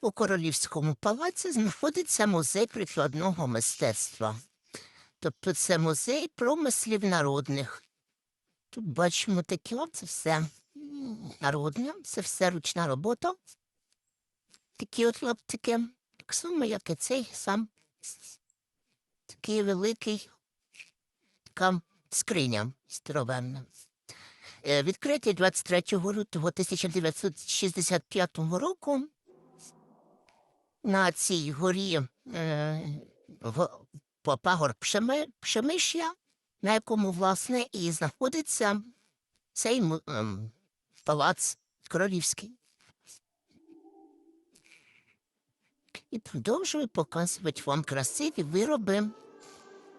у королівському палаці знаходиться музей прикладного мистецтва. Тобто це музей промислів народних. Тут бачимо таке, це все народне, це все ручна робота. Такі от лаптики, так само, як і цей сам такий великий така скриня старовинна. Е, Відкритий 23 лютого 1965 року на цій горі е, в, по пагор Пшеми, Пшемишля, на якому, власне, і знаходиться цей ем, палац королівський. І продовжую показувати вам красиві вироби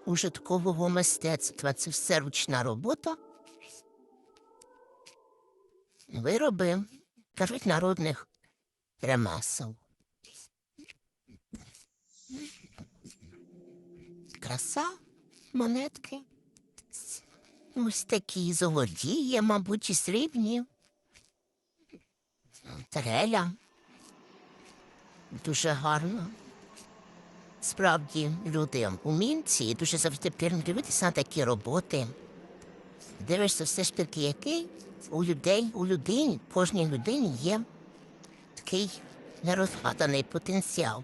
ужиткового мистецтва. Це все ручна робота. Вироби кажуть народних ремесел. Краса монетки. Ось такі золоті мабуть, і срібні. Тареля. Дуже гарно. Справді, люди умільці і дуже завжди приємно дивитися на такі роботи. Дивишся все ж таки, який у людей, у людині, кожній людині є такий нерозгаданий потенціал.